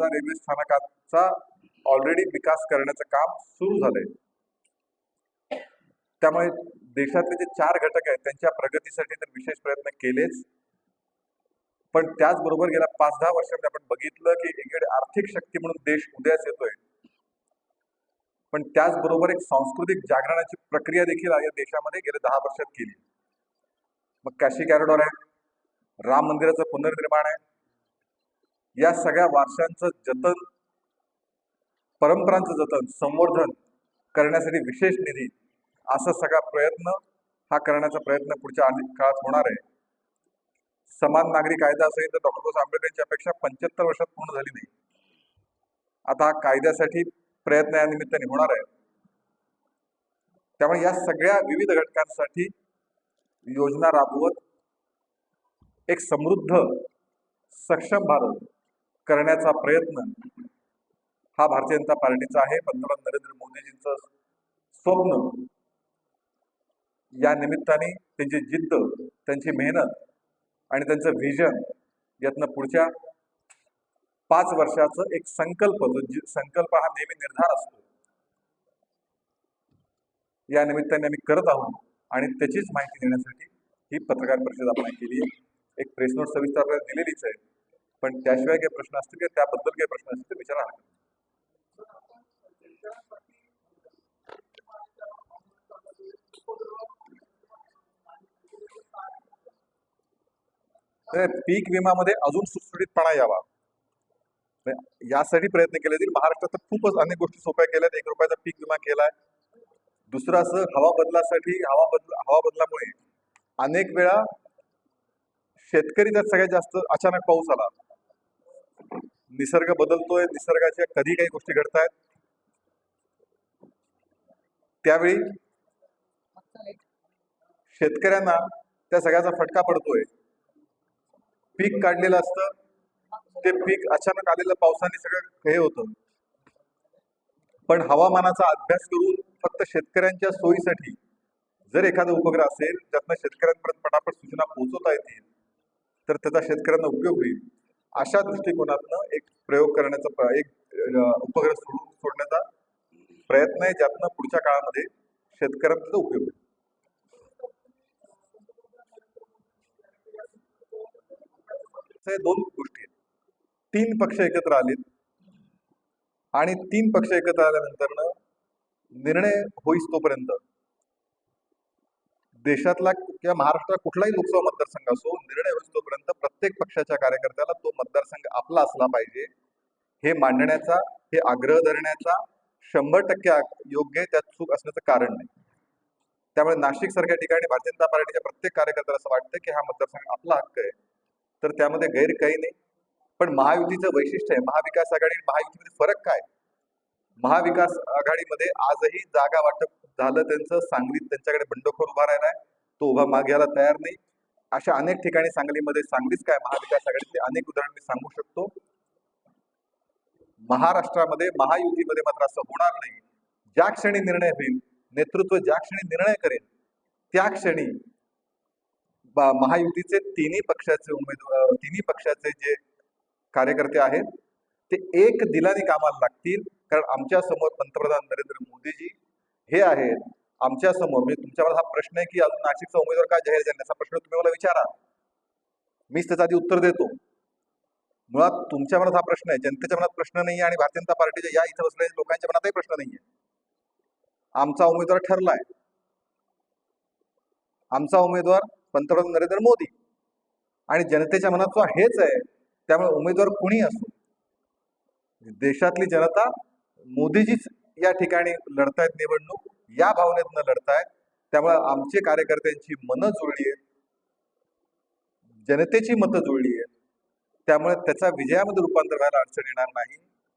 पाचदा railway स्थानकाचा already विकास करण्याचं काम सुरू झालंय. त्यामुळे देशातले जे चार घटक आहेत त्यांच्या प्रगतीसाठी तर विशेष प्रयत्न केलेच. पण त्याचबरोबर गेल्या पाच दहा वर्षामध्ये आपण बघितलं की एकीकडे आर्थिक शक्ती म्हणून देश उदयास येतोय. पण त्याचबरोबर एक सांस्कृतिक जागरणाची प्रक्रिया देखील या देशामध्ये गेल्या दहा वर्षात केली. मग काशी कॅरिडॉर आहे. राम मंदिराचं पुनर्निर्माण आहे. या सगळ्या वारशांचं जतन परंपरांचं जतन संवर्धन करण्यासाठी विशेष निधी असा सगळा प्रयत्न हा करण्याचा प्रयत्न पुढच्या काळात होणार आहे. समान नागरी कायदा असेल तर डॉक्टर बाबासाहेब आंबेडकरांची अपेक्षा पंच्याहत्तर वर्षात पूर्ण झाली नाही. आता हा कायद्यासाठी प्रयत्न या निमित्ताने होणार आहे. त्यामुळे या सगळ्या विविध घटकांसाठी योजना राबवत एक समृद्ध सक्षम भारत करण्याचा प्रयत्न हा भारतीय जनता पार्टीचा आहे. पंतप्रधान नरेंद्र मोदीजींचं स्वप्न या निमित्ताने त्यांची जिद्द त्यांची मेहनत आणि त्यांचं व्हिजन यातनं पुढच्या पाच वर्षाचं एक संकल्प जो संकल्प हा नेहमी निर्धार असतो. या निमित्ताने आम्ही करत आहोत आणि त्याचीच माहिती देण्यासाठी ही पत्रकार परिषद आपण केली आहे. एक प्रेस नोट सविस्तर आपल्याला दिलेलीच आहे. पण त्याशिवाय काही प्रश्न असतील किंवा त्याबद्दल काही प्रश्न असतील तर विचारा हरकत पीक विमामध्ये अजून सुटसुटीतपणा यावा. म्हणजे यासाठी प्रयत्न केले जाईल महाराष्ट्रात तर खूपच अनेक गोष्टी सोप्या केल्यात. एक रुपयाचा पीक विमा केलाय. दुसरं असं हवा बदलासाठी हवा बदल हवा बदलामुळे अनेक वेळा शेतकरी त्यात सगळ्यात जास्त अचानक पाऊस आला. निसर्ग बदलतोय निसर्गाच्या कधी काही गोष्टी घडतायत. त्यावेळी शेतकऱ्यांना त्या सगळ्याचा फटका पडतोय. पीक काढलेलं असतं. ते पीक अचानक आलेलं पावसाने सगळं हे होतं. पण हवामानाचा अभ्यास करून फक्त शेतकऱ्यांच्या सोयीसाठी जर एखादा उपग्रह असेल ज्यातनं शेतकऱ्यांपर्यंत पटापट सूचना पोहोचवता येतील तर त्याचा शेतकऱ्यांना उपयोग होईल. अशा दृष्टिकोनातनं एक प्रयोग करण्याचा प्र- एक उपग्रह सोडून सोडण्याचा प्रयत्न आहे ज्यातनं पुढच्या काळामध्ये शेतकऱ्यांचा उपयोग होईल. दोन गोष्टी आहेत. तीन पक्ष एकत्र आलेत. आणि तीन पक्ष एकत्र आल्यानंतर निर्णय होईस तोपर्यंत देशातला किंवा महाराष्ट्रात कुठलाही लोकसभा मतदारसंघ असो निर्णय होईस तोपर्यंत प्रत्येक पक्षाच्या कार्यकर्त्याला तो मतदारसंघ आपला असला पाहिजे. हे मांडण्याचा हे आग्रह धरण्याचा शंभर टक्के योग्य त्यात चूक असण्याचं कारण नाही. त्यामुळे नाशिक सारख्या ठिकाणी भारतीय जनता पार्टीच्या प्रत्येक कार्यकर्त्याला असं वाटतं की हा मतदारसंघ आपला हक्क आहे. तर त्यामध्ये गैर काही नाही. पण महायुतीचं वैशिष्ट्य आहे. महाविकास आघाडी आणि महायुतीमध्ये फरक काय? महाविकास आघाडीमध्ये आजही जागा वाटप झालं त्यांचं सांगलीत त्यांच्याकडे बंडखोर उभा राहिलाय तो उभा मागायला तयार नाही. अशा अनेक ठिकाणी सांगलीमध्ये सांगलीच काय महाविकास आघाडीचे अनेक उदाहरण मी सांगू शकतो. महाराष्ट्रामध्ये महायुतीमध्ये मात्र असं होणार नाही. ज्या क्षणी निर्णय होईल नेतृत्व ज्या क्षणी निर्णय करेल त्या क्षणी महायुतीचे तिन्ही पक्षाचे उमेदवार तिन्ही पक्षाचे जे कार्यकर्ते आहेत ते एक दिलाने कामाला लागतील. कारण आमच्यासमोर पंतप्रधान नरेंद्र मोदीजी हे आहेत आमच्यासमोर म्हणजे तुमच्यावर हा प्रश्न आहे की अजून नाशिकचा उमेदवार काय जाहीर झाला असा प्रश्न तुम्ही मला विचारा. मीच त्याचा आधी उत्तर देतो. मुळात तुमच्या मनात हा प्रश्न आहे. जनतेच्या मनात प्रश्न नाही आणि भारतीय जनता पार्टीच्या या इथं बसलेल्या लोकांच्या मनातही प्रश्न नाही आहे आमचा उमेदवार ठरलाय. आमचा उमेदवार पंतप्रधान नरेंद्र मोदी. आणि जनतेच्या मनात तो हेच आहे त्यामुळे उमेदवार कुणी असो? देशातली जनता मोदीजीच या ठिकाणी लढतायत निवडणूक या भावनेतनं लढतायत. त्यामुळे आमचे कार्यकर्त्यांची मनं जुळली आहेत. जनतेची मतं जुळली आहेत. त्यामुळे त्याचा विजयामध्ये रूपांतर व्हायला अडचण येणार नाही.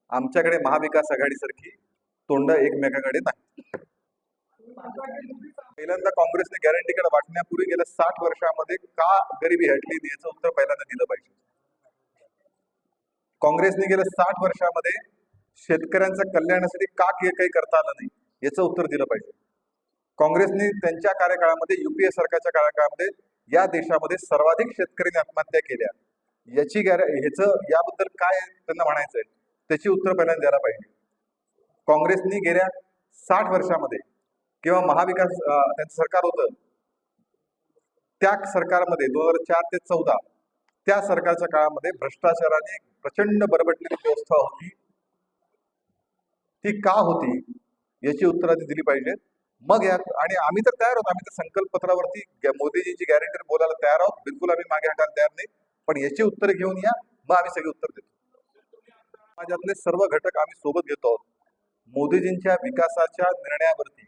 आमच्याकडे महाविकास आघाडीसारखी तोंड एकमेकाकडे नाही. पहिल्यांदा काँग्रेसने गॅरंटीकडे वाटण्यापूर्वी गेल्या साठ वर्षामध्ये का गरिबी हटली याचं उत्तर पहिल्यांदा दिलं पाहिजे. काँग्रेसने गेल्या साठ वर्षामध्ये शेतकऱ्यांच्या कल्याणासाठी का के- काही करता आलं नाही याचं उत्तर दिलं पाहिजे. काँग्रेसने त्यांच्या कार्यकाळामध्ये युपीए सरकारच्या कार्यकाळामध्ये या देशामध्ये सर्वाधिक शेतकऱ्यांनी आत्महत्या केल्या. याची गॅर ह्याचं याबद्दल काय त्यांना म्हणायचं आहे त्याची उत्तर पहिल्यांदा द्यायला पाहिजे. काँग्रेसनी गेल्या साठ वर्षामध्ये किंवा महाविकास त्यांचं सरकार होतं त्या सरकारमध्ये दोन हजार चार ते चौदा त्या सरकारच्या काळामध्ये भ्रष्टाचाराने प्रचंड बरबटलेली व्यवस्था होती. ती का होती याची उत्तर आधी दिली पाहिजेत मग या आणि आम्ही तर तयार आहोत. आम्ही तर संकल्प पत्रावरती गॅ- मोदीजींची गॅरंटी बोलायला तयार आहोत. बिलकुल आम्ही मागे हटायला तयार नाही. पण याची उत्तर घेऊन या. मग आम्ही सगळी उत्तर देतो. समाजातले सर्व घटक आम्ही सोबत घेतो आहोत. मोदीजींच्या विकासाच्या निर्णयावरती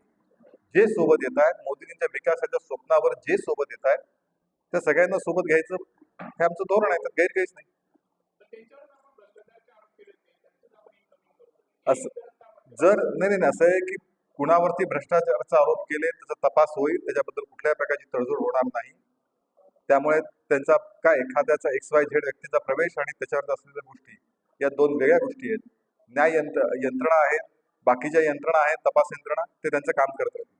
जे सोबत येत आहेत मोदीजींच्या विकासाच्या स्वप्नावर जे सोबत येत आहेत त्या सगळ्यांना सोबत घ्यायचं हे आमचं धोरण आहे. तर गैर काहीच नाही. असं. जर नाही नाही नाही, असं आहे की कुणावरती भ्रष्टाचाराचा आरोप केले त्याचा तपास होईल त्याच्याबद्दल कुठल्याही प्रकारची तडजोड होणार नाही. त्यामुळे त्यांचा काय एखाद्याचा एक्स वाय झेड व्यक्तीचा प्रवेश आणि त्याच्यावर असलेल्या गोष्टी या दोन वेगळ्या गोष्टी आहेत. न्याय यंत्र यंत्रणा आहेत बाकीच्या यंत्रणा आहेत तपास यंत्रणा ते त्यांचं काम करत राहतील.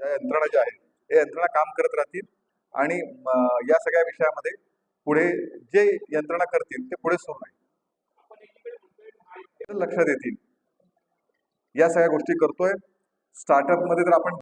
या यंत्रणा ज्या आहेत हे यंत्रणा काम करत राहतील आणि या सगळ्या विषयामध्ये पुढे जे यंत्रणा करतील ते पुढे सुरू राहील. लक्षात येतील या सगळ्या गोष्टी करतोय. स्टार्टअपमध्ये तर आपण